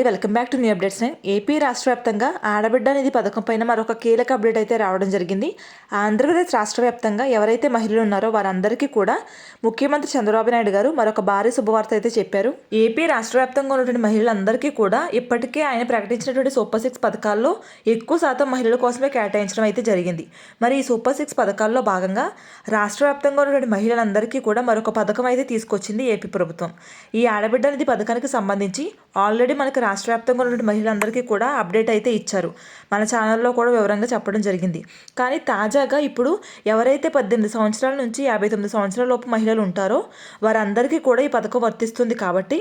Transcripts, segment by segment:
అండి. Welcome back to new updates నేను AP రాష్ట్ర వ్యాప్తంగా ఆడబిడ్డ నిధి పథకం పైన మరొక కీలక అప్డేట్ అయితే రావడం జరిగింది. ఆంధ్రప్రదేశ్ రాష్ట్ర వ్యాప్తంగా ఎవరైతే మహిళలు ఉన్నారో వారందరికీ కూడా ముఖ్యమంత్రి చంద్రబాబు నాయుడు గారు మరొక భారీ శుభవార్త అయితే చెప్పారు. ఏపీ రాష్ట్ర వ్యాప్తంగా ఉన్నటువంటి మహిళలందరికీ కూడా ఇప్పటికే ఆయన ప్రకటించినటువంటి సూపర్ సిక్స్ పథకాల్లో ఎక్కువ శాతం మహిళల కోసమే కేటాయించడం అయితే జరిగింది. మరి ఈ సూపర్ సిక్స్ పథకాల్లో భాగంగా రాష్ట్ర వ్యాప్తంగా ఉన్నటువంటి మహిళలందరికీ కూడా మరొక పథకం అయితే తీసుకొచ్చింది ఏపీ ప్రభుత్వం. ఈ ఆడబిడ్డ నిధి పథకానికి సంబంధించి ఆల్రెడీ మనకి రాష్ట్ర వ్యాప్తంగా ఉన్నటువంటి మహిళలందరికీ కూడా అప్డేట్ అయితే ఇచ్చారు. మన ఛానల్లో కూడా వివరంగా చెప్పడం జరిగింది. కానీ తాజాగా ఇప్పుడు ఎవరైతే పద్దెనిమిది సంవత్సరాల నుంచి యాభై తొమ్మిది సంవత్సరాల లోపు మహిళలు ఉంటారో వారందరికీ కూడా ఈ పథకం వర్తిస్తుంది కాబట్టి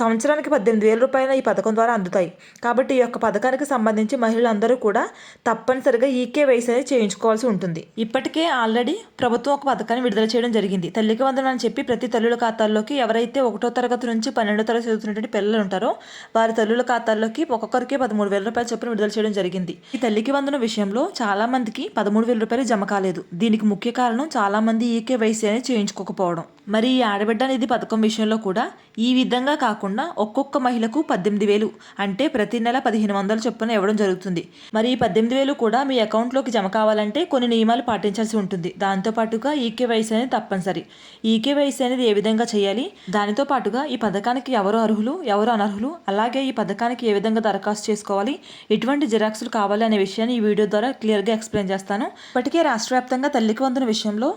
సంవత్సరానికి పద్దెనిమిది వేల రూపాయలు ఈ పథకం ద్వారా అందుతాయి. కాబట్టి ఈ యొక్క పథకానికి సంబంధించి మహిళలందరూ కూడా తప్పనిసరిగా ఈకే వయసు అనేది చేయించుకోవాల్సి ఉంటుంది. ఇప్పటికే ఆల్రెడీ ప్రభుత్వం ఒక పథకాన్ని విడుదల చేయడం జరిగింది. తల్లికి వందనం అని చెప్పి ప్రతి తల్లుల ఖాతాల్లోకి ఎవరైతే ఒకటో తరగతి నుంచి పన్నెండో తరగతి చదువుతున్నటువంటి పిల్లలు ఉంటారో వారి తల్లుల ఖాతాల్లోకి ఒక్కొక్కరికి పదమూడు వేల రూపాయల చొప్పున విడుదల చేయడం జరిగింది. ఈ తల్లికి వందన విషయంలో చాలా మందికి పదమూడు వేల రూపాయలు జమ కాలేదు. దీనికి ముఖ్య కారణం చాలా మంది ఈకే వయసు అనేది చేయించుకోకపోవడం. మరి ఈ ఆడబిడ్డ నిధి పథకం విషయంలో కూడా ఈ విధంగా కాకుండా ఒక్కొక్క మహిళకు పద్దెనిమిది వేలు అంటే ప్రతి నెల పదిహేను వందల చొప్పున ఇవ్వడం జరుగుతుంది. మరి ఈ పద్దెనిమిది వేలు కూడా మీ అకౌంట్లోకి జమ కావాలంటే కొన్ని నియమాలు పాటించాల్సి ఉంటుంది. దాంతో పాటుగా అనేది తప్పనిసరి. ఈకేవైసీ అనేది ఏ విధంగా చేయాలి? దానితో పాటుగా ఈ పథకానికి ఎవరు అర్హులు ఎవరు అనర్హులు అలాగే ఈ పథకానికి ఏ విధంగా దరఖాస్తు చేసుకోవాలి ఎటువంటి జిరాక్సులు కావాలి అనే విషయాన్ని ఈ వీడియో ద్వారా క్లియర్గా ఎక్స్ప్లెయిన్ చేస్తాను. ఇప్పటికే రాష్ట్ర వ్యాప్తంగా తల్లికి వందన విషయంలో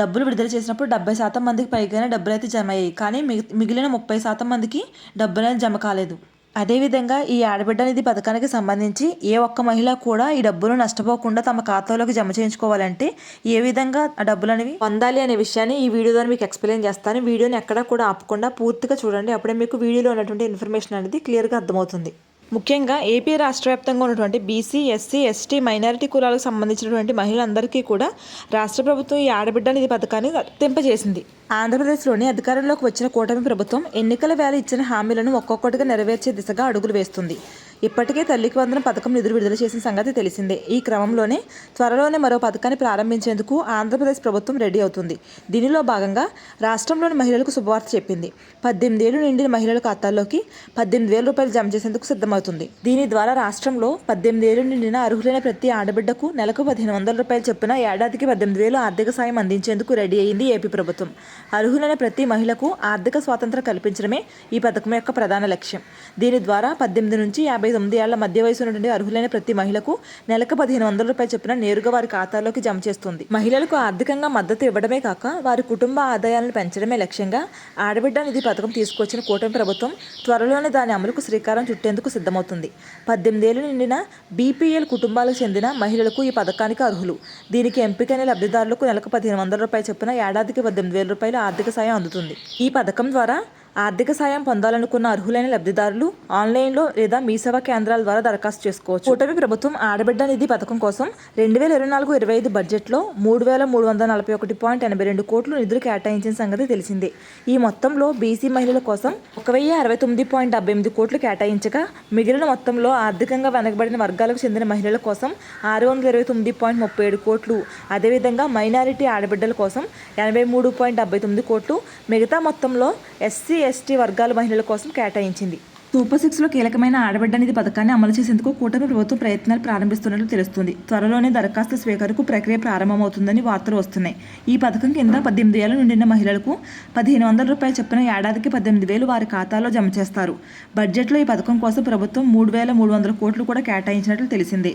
డబ్బులు విడుదల చేసినప్పుడు డెబ్బై శాతం మందికి పైగానే డబ్బులు అయితే జమ అయ్యాయి. కానీ మిగిలిన ముప్పై శాతం మందికి డబ్బులు అనేది జమ కాలేదు. అదేవిధంగా ఈ ఆడబిడ్డ నిధి పథకానికి సంబంధించి ఏ ఒక్క మహిళ కూడా ఈ డబ్బులు నష్టపోకుండా తమ ఖాతాలోకి జమ చేయించుకోవాలంటే ఏ విధంగా ఆ డబ్బులు అనేవి పొందాలి అనే విషయాన్ని ఈ వీడియో ద్వారా మీకు ఎక్స్ప్లెయిన్ చేస్తాను. వీడియోని ఎక్కడా కూడా ఆపకుండా పూర్తిగా చూడండి. అప్పుడే మీకు వీడియోలో ఉన్నటువంటి ఇన్ఫర్మేషన్ అనేది క్లియర్గా అర్థమవుతుంది. ముఖ్యంగా ఏపీ రాష్ట్ర వ్యాప్తంగా ఉన్నటువంటి బీసీ ఎస్సీ ఎస్టీ మైనారిటీ కులాలకు సంబంధించినటువంటి మహిళలందరికీ కూడా రాష్ట్ర ప్రభుత్వం ఈ ఆడబిడ్డ నిధి పథకాన్ని వర్తింపజేసింది. ఆంధ్రప్రదేశ్లోని అధికారంలోకి వచ్చిన కూటమి ప్రభుత్వం ఎన్నికల వేళ ఇచ్చిన హామీలను ఒక్కొక్కటిగా నెరవేర్చే దిశగా అడుగులు వేస్తుంది. ఇప్పటికే తల్లికి వందన పథకం నిధులు విడుదల చేసిన సంగతి తెలిసిందే. ఈ క్రమంలోనే త్వరలోనే మరో పథకాన్ని ప్రారంభించేందుకు ఆంధ్రప్రదేశ్ ప్రభుత్వం రెడీ అవుతుంది. దీనిలో భాగంగా రాష్ట్రంలోని మహిళలకు శుభవార్త చెప్పింది. పద్దెనిమిది ఏళ్ళు నిండిన మహిళల ఖాతాల్లోకి పద్దెనిమిది వేల రూపాయలు జమ చేసేందుకు సిద్ధమవుతుంది. దీని ద్వారా రాష్ట్రంలో పద్దెనిమిది ఏళ్ళు నిండిన అర్హులైన ప్రతి ఆడబిడ్డకు నెలకు పదిహేను వందల రూపాయలు చొప్పున ఏడాదికి పద్దెనిమిది వేలు ఆర్థిక సాయం అందించేందుకు రెడీ అయింది ఏపీ ప్రభుత్వం. అర్హులైన ప్రతి మహిళకు ఆర్థిక స్వాతంత్రం కల్పించడమే ఈ పథకం యొక్క ప్రధాన లక్ష్యం. దీని ద్వారా పద్దెనిమిది నుంచి యాభై తొమ్మిది ఏళ్ళ మధ్య వయసు నుండి అర్హులైన ప్రతి మహిళకు నెలకు పదిహేను వందల రూపాయలు చొప్పున నేరుగా వారి ఖాతాలోకి జమ చేస్తుంది. మహిళలకు ఆర్థికంగా మద్దతు ఇవ్వడమే కాక వారి కుటుంబ ఆదాయాలను పెంచడమే లక్ష్యంగా ఆడబిడ్డ నిధి పథకం తీసుకొచ్చిన కూటమి ప్రభుత్వం త్వరలోనే దాని అమలుకు శ్రీకారం చుట్టేందుకు సిద్ధమవుతుంది. పద్దెనిమిదేళ్ళు నిండిన బీపీఎల్ కుటుంబాలకు చెందిన మహిళలకు ఈ పథకానికి అర్హులు. దీనికి ఎంపికైన లబ్ధిదారులకు నెలకు పదిహేను వందల రూపాయలు చొప్పున ఏడాదికి పద్దెనిమిది వేల రూపాయలు ఆర్థిక సాయం అందుతుంది. ఈ పథకం ద్వారా ఆర్థిక సాయం పొందాలనుకున్న అర్హులైన లబ్ధిదారులు ఆన్లైన్లో లేదా మీ సేవా కేంద్రాల ద్వారా దరఖాస్తు చేసుకోవచ్చు. కూటమి ప్రభుత్వం ఆడబిడ్డ నిధి పథకం కోసం రెండు వేల ఇరవై నాలుగు ఇరవై ఐదు బడ్జెట్లో మూడు వేల మూడు వందల నలభై ఒకటి పాయింట్ ఎనభై రెండు కోట్లు నిధులు కేటాయించిన సంగతి తెలిసిందే. ఈ మొత్తంలో బీసీ మహిళల కోసం ఒక వెయ్యి అరవై తొమ్మిది పాయింట్ డెబ్బై ఎనిమిది కోట్లు కేటాయించగా మిగిలిన మొత్తంలో ఆర్థికంగా వెనకబడిన వర్గాలకు చెందిన మహిళల కోసం ఆరు వందల ఇరవై తొమ్మిది పాయింట్ ముప్పై ఏడు కోట్లు. అదేవిధంగా మైనారిటీ ఆడబిడ్డల కోసం ఎనభై మూడు పాయింట్ డెబ్బై తొమ్మిది కోట్లు. మిగతా మొత్తంలో ఎస్సీ ఎస్టీ వర్గాల మహిళల కోసం కేటాయించింది. సూపర్ సిక్స్లో కీలకమైన ఆడబిడ్డ నిధి పథకాన్ని అమలు చేసేందుకు కూటమి ప్రభుత్వం ప్రయత్నాలు ప్రారంభిస్తున్నట్లు తెలుస్తుంది. త్వరలోనే దరఖాస్తు స్వీకారకు ప్రక్రియ ప్రారంభమవుతుందని వార్తలు వస్తున్నాయి. ఈ పథకం కింద పద్దెనిమిది ఏళ్ళ నుండిన మహిళలకు పదిహేను వందల రూపాయలు చొప్పున ఏడాదికి పద్దెనిమిది వేలు వారి ఖాతాలో జమ చేస్తారు. బడ్జెట్లో ఈ పథకం కోసం ప్రభుత్వం మూడు వేల మూడు వందల కోట్లు కూడా కేటాయించినట్లు తెలిసింది.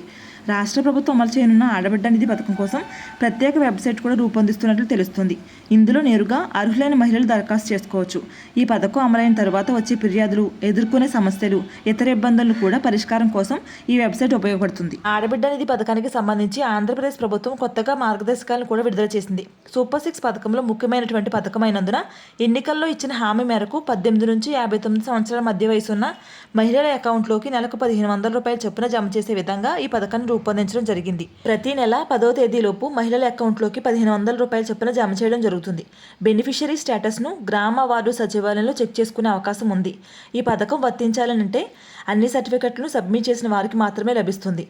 రాష్ట్ర ప్రభుత్వం అమలు చేయనున్న ఆడబిడ్డ నిధి పథకం కోసం ప్రత్యేక వెబ్సైట్ కూడా రూపొందిస్తున్నట్లు తెలుస్తుంది. ఇందులో నేరుగా అర్హులైన మహిళలు దరఖాస్తు చేసుకోవచ్చు. ఈ పథకం అమలైన తర్వాత వచ్చే ఫిర్యాదులు ఎదుర్కొనే సమస్యలు ఇతర ఇబ్బందులను కూడా పరిష్కారం కోసం ఈ వెబ్సైట్ ఉపయోగపడుతుంది. ఆడబిడ్డ నిధి పథకానికి సంబంధించి ఆంధ్రప్రదేశ్ ప్రభుత్వం కొత్తగా మార్గదర్శకాలను కూడా విడుదల చేసింది. సూపర్ సిక్స్ పథకంలో ముఖ్యమైనటువంటి పథకమైనందున ఎన్నికల్లో ఇచ్చిన హామీ మేరకు పద్దెనిమిది నుంచి యాభై తొమ్మిది సంవత్సరాల మధ్య వయసు ఉన్న మహిళల అకౌంట్లోకి నెలకు పదిహేను వందల రూపాయల చొప్పున జమ చేసే విధంగా ఈ పథకాన్ని రూపొందించడం జరిగింది. ప్రతి నెల పదో తేదీలోపు మహిళల అకౌంట్లోకి పదిహేను వందల రూపాయల చొప్పున జమ చేయడం జరుగుతుంది. బెనిఫిషరీ స్టేటస్ను గ్రామ వార్డు సచివాలయంలో చెక్ చేసుకునే అవకాశం ఉంది. ఈ పథకం వర్తి వర్తించాలనంటే అన్ని సర్టిఫికెట్లను సబ్మిట్ చేసిన వారికి మాత్రమే లభిస్తుంది.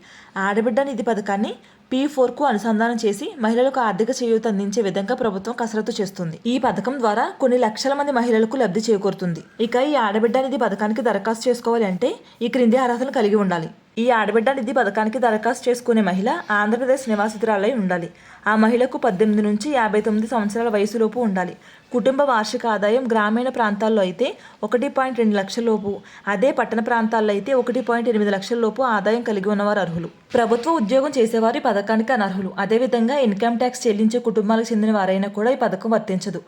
ఆడబిడ్డ నిధి పథకాన్ని పీ ఫోర్కు అనుసంధానం చేసి మహిళలకు ఆర్థిక చేయూత అందించే విధంగా ప్రభుత్వం కసరత్తు చేస్తుంది. ఈ పథకం ద్వారా కొన్ని లక్షల మంది మహిళలకు లబ్ధి చేకూరుతుంది. ఇక ఈ ఆడబిడ్డ నిధి పథకానికి దరఖాస్తు చేసుకోవాలి అంటే ఈ క్రింది అర్హతలు కలిగి ఉండాలి. ఈ ఆడబిడ్డ నిధి పథకానికి దరఖాస్తు చేసుకునే మహిళ ఆంధ్రప్రదేశ్ నివాసితురాలై ఉండాలి. ఆ మహిళకు పద్దెనిమిది నుంచి యాభై తొమ్మిది సంవత్సరాల వయసులోపు ఉండాలి. కుటుంబ వార్షిక ఆదాయం గ్రామీణ ప్రాంతాల్లో అయితే ఒకటి పాయింట్ రెండు లక్షల లోపు. అదే పట్టణ ప్రాంతాల్లో అయితే ఒకటి పాయింట్ ఎనిమిది లక్షల లోపు ఆదాయం కలిగి ఉన్నవారు అర్హులు. ప్రభుత్వ ఉద్యోగం చేసేవారు ఈ పథకానికి అనర్హులు. అదేవిధంగా ఇన్కమ్ ట్యాక్స్ చెల్లించే కుటుంబాలకు చెందిన వారైనా కూడా ఈ పథకం వర్తించదు.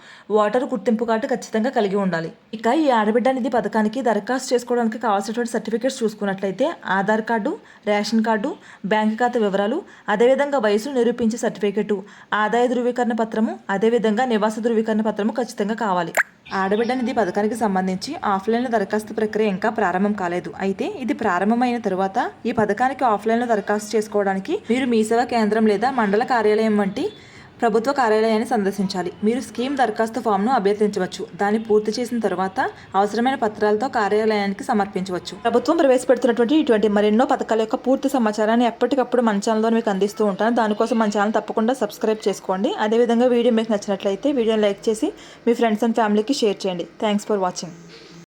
ఓటరు గుర్తింపు కార్డు ఖచ్చితంగా కలిగి ఉండాలి. ఇక ఈ ఆడబిడ్డ నిధి పథకానికి దరఖాస్తు చేసుకోవడానికి కావాల్సినటువంటి సర్టిఫికేట్స్ చూసుకున్నట్లయితే Aadhaar card ration card bank ఖాతా వివరాలు అదేవిధంగా వయసును నిరూపించే సర్టిఫికేటు ఆదాయ ధృవీకరణ పత్రము అదేవిధంగా నివాస ధృవీకరణ పత్రము ఖచ్చితంగా కావాలి. ఆడబిడ్డ నిధి పథకానికి సంబంధించి ఆఫ్లైన్లో దరఖాస్తు ప్రక్రియ ఇంకా ప్రారంభం కాలేదు. అయితే ఇది ప్రారంభమైన తరువాత ఈ పథకానికి ఆఫ్లైన్లో దరఖాస్తు చేసుకోవడానికి మీరు మీ సేవా కేంద్రం లేదా మండల కార్యాలయం వంటి ప్రభుత్వ కార్యాలయాన్ని సందర్శించాలి. మీరు స్కీమ్ దరఖాస్తు ఫామ్ను అభ్యర్థించవచ్చు. దాన్ని పూర్తి చేసిన తర్వాత అవసరమైన పత్రాలతో కార్యాలయానికి సమర్పించవచ్చు. ప్రభుత్వం ప్రవేశపెడుతున్నటువంటి ఇటువంటి మరెన్నో పథకాల యొక్క పూర్తి సమాచారాన్ని ఎప్పటికప్పుడు మన ఛానల్లో మీకు అందిస్తూ ఉంటాను. దానికోసం మన ఛానల్ తప్పకుండా సబ్స్క్రైబ్ చేసుకోండి. అదేవిధంగా వీడియో మీకు నచ్చినట్లయితే వీడియోని లైక్ చేసి మీ ఫ్రెండ్స్ అండ్ ఫ్యామిలీకి షేర్ చేయండి. Thanks for watching.